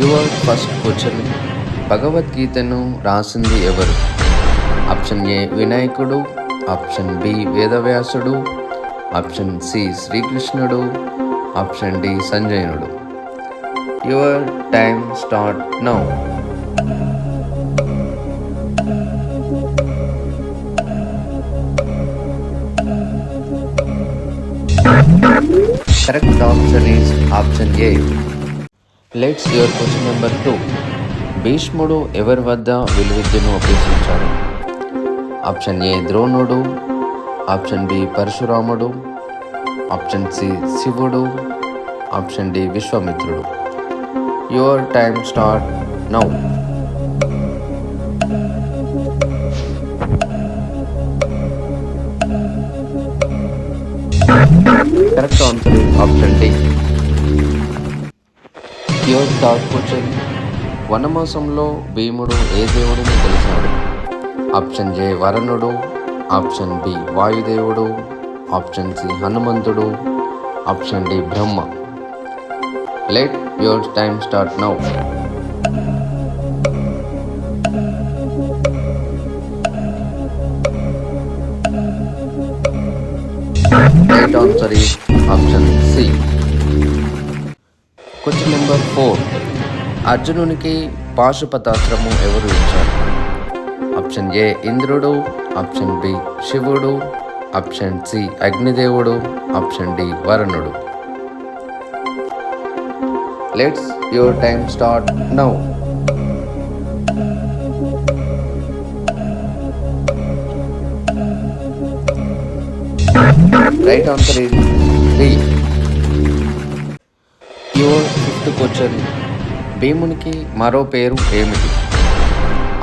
Your first question. భగవద్గీతను రాసింది ఎవరు? ఆప్షన్ ఏ వినాయకుడు ఆప్షన్ బి వేదవ్యాసుడు ఆప్షన్ సి శ్రీకృష్ణుడు option D సంజయునుడు your time start now. Correct option is option A. Let's your question number two భీష్ముడు ఎవరి వద్ద విలువిద్యను అభ్యసించాడు? ఆప్షన్ ఏ ద్రోణుడు. ఆప్షన్ బి పరశురాముడు. ఆప్షన్ సి శివుడు. ఆప్షన్ డి విశ్వామిత్రుడు. Your time start now correct answer option D your third question వనమాసంలో భీముడు ఏ దేవుడిని కలిశాడు ఆప్షన్ ఏ వరుణుడు ఆప్షన్ బి వాయుదేవుడు ఆప్షన్ సి హనుమంతుడు option D Brahma. Let your time start now right answer is option C question number four. అర్జునునికి పాశుపతాస్త్రము ఎవరు ఇచ్చారు? ఆప్షన్ ఏ ఇంద్రుడు ఆప్షన్ బి శివుడు ఆప్షన్ సి అగ్నిదేవుడు ఆప్షన్ డి వరుణుడు. Let's your time start now right answer is D your భీమునికి మరో పేరు ఏమిటి?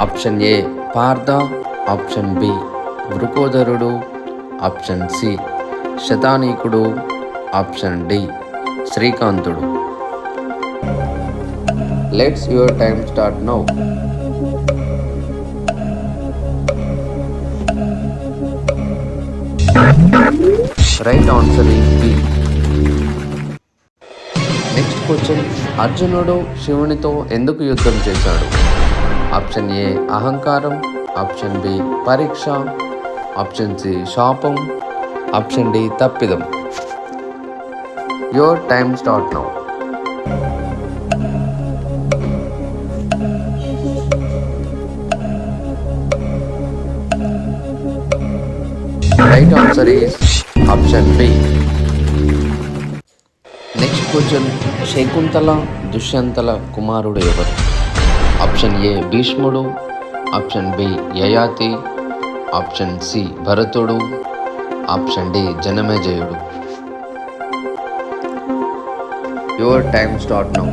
Option A Partha. Option B వృకోదరుడు. Option C శతానీకుడు. Option D శ్రీకాంతుడు. Let's your time start now right answer is B question అర్జునుడు శివునితో ఎందుకు యుద్ధం చేశాడు? ఆప్షన్ ఏ అహంకారం. ఆప్షన్ బి పరీక్ష. ఆప్షన్ సి శాపం. ఆప్షన్ డి తప్పిదం. Your time start now right answer is option B next question Shakuntala దుష్యంతల కుమారుడు ఎవరు ఆప్షన్ ఏ భీష్ముడు option B Yayati option C భరతుడు ఆప్షన్ డి జనమేజయుడు your time start now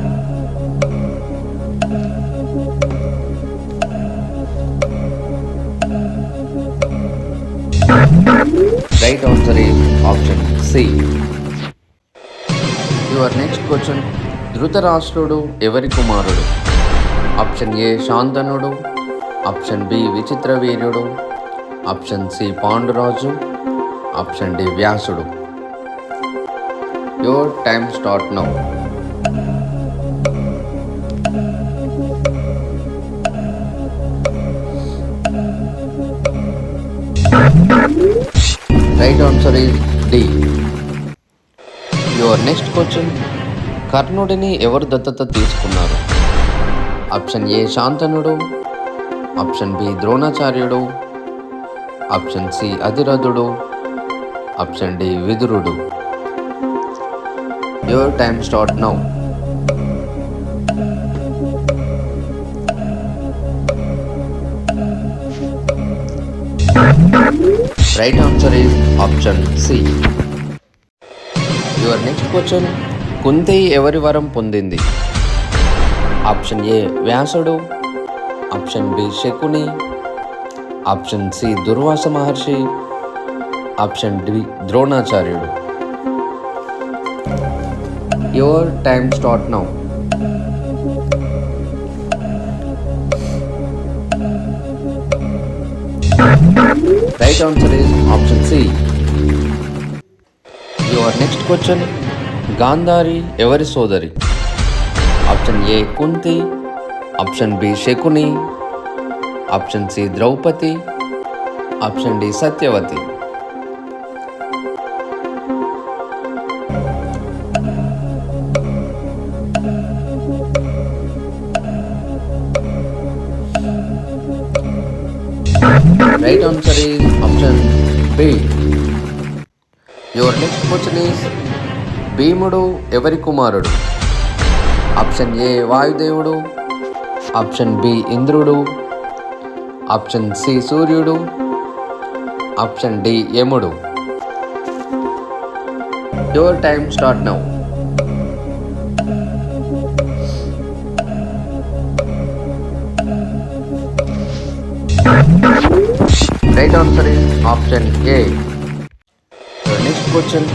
right answer is option C your next question. ధృతరాష్ట్రుడు ఎవరి కుమారుడు? Option A శాంతనుడు. Option B విచిత్ర వీర్యుడు. Option C Panduraju. Option D వ్యాసుడు. Your time start now. Right answer is D. Next question కర్ణుడిని ఎవరు దత్తత తీసుకున్నారు? Option A శాంతనుడు. Option B ద్రోణాచార్యుడు. ఆప్షన్ సి అధిరథుడు. Option D Vidurudu. Your time start now right answer is option C your next question Kunti ఎవరి వరం పొందింది? Option A వ్యాసుడు. Option B Shakuni. Option C Durvasa Maharshi. Option D Dronacharyudu. Your time start now right answer is option C your next question Gandhari ఎవరి సోదరి option A Kunti option B Shakuni option C Draupadi option D Satyavati right answer is option B your next question is భీముడు ఎవరి కుమారుడు? Option A వాయుదేవుడు. Option B ఇంద్రుడు. Option C సూర్యుడు. Option D యముడు. Your time start now right answer is option A question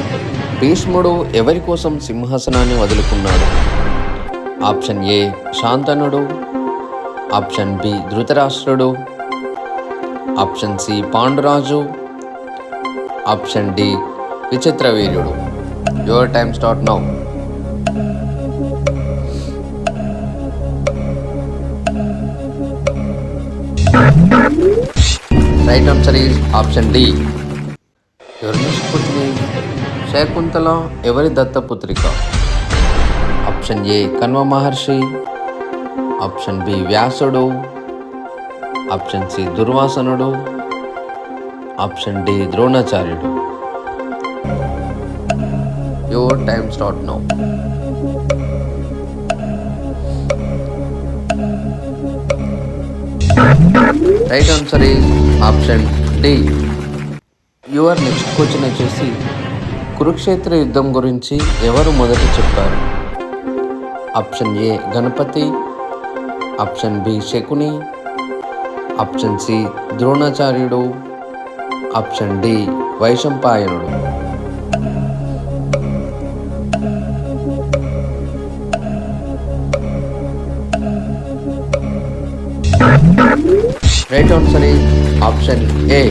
భీష్ముడు ఎవరి కోసం సింహాసనాన్ని వదులుకున్నాడు? ఆప్షన్ ఏ శాంతనుడు option B Dhritarashtrudu option C Panduraju option D విచిత్రవీర్యుడు. Your time start now. Right answer is option D. Shakuntala ఎవరి దత్తపుత్రిక? Option A Kanva Maharshi option B వ్యాసుడు option C దుర్వాసనుడు option D Dronacharyudu. Your time start now right answer is option D your next question వచ్చేసి కురుక్షేత్ర యుద్ధం గురించి ఎవరు మొదట చెప్పారు? Option A Ganapati option B Shakuni option C Dronacharyudu option D వైశంపాయనుడు. Right answer option A.